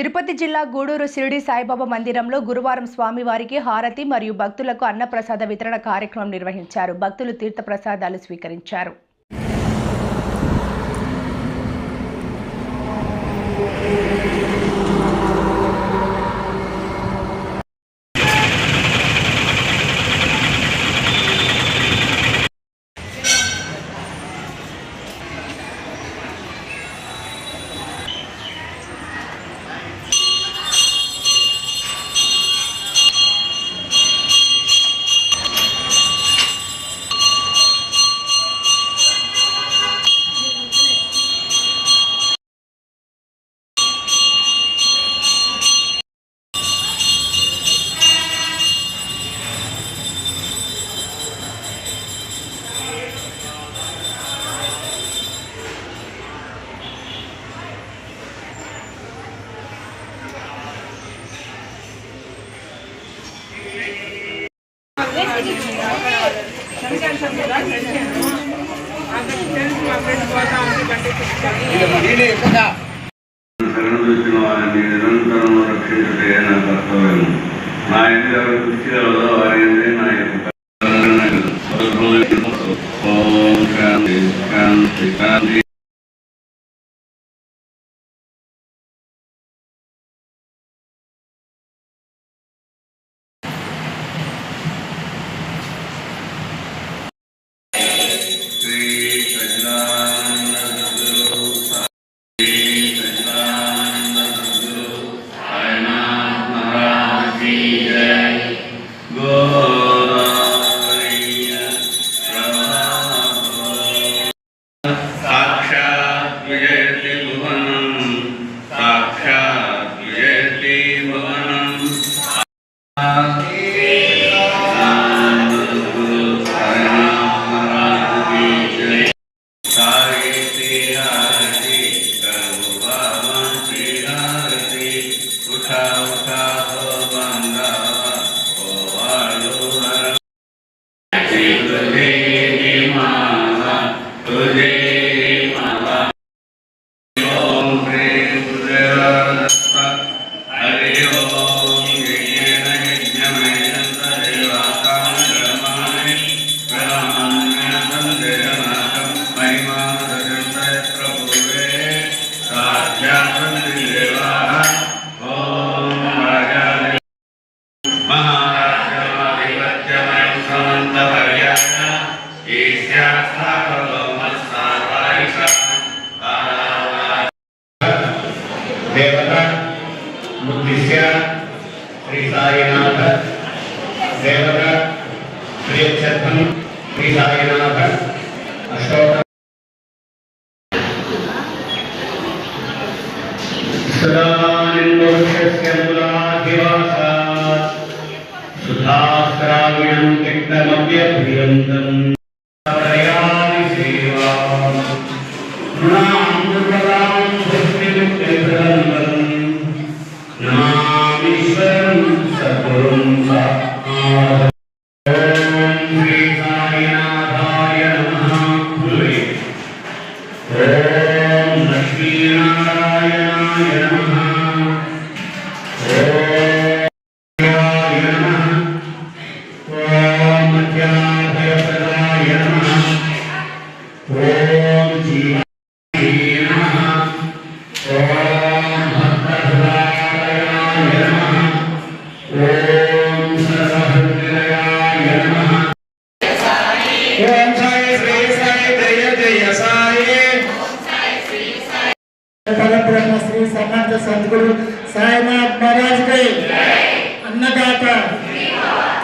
తిరుపతి జిల్లా గూడూరు షిరిడి సాయిబాబా మందిరంలో గురువారం స్వామివారికి హారతి మరియు భక్తులకు అన్నప్రసాద వితరణ కార్యక్రమం నిర్వహించారు. భక్తులు తీర్థప్రసాదాలు స్వీకరించారు. శరణు వచ్చిన వారిని నిరంతరం రక్షించుటే నా కర్తవ్యం నా ఇంటి ఎవరి కృషి కలదో వారి ఇంటి నా యొక్క ఓం శాంతి శాంతి శాంతి उद्देश्य श्री साईनाथ देवता श्री छत्रम श्री साईनाथ Thank you. పరబ్రహ్మ శ్రీ సమర్థ సద్గురు సాయినాథ్ మహారాజ్ కి అన్నదాత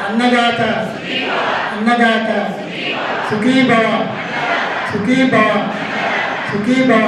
అన్నదాత అన్నదాత సుఖీ భవ సుఖీ భవ సుఖీ భవ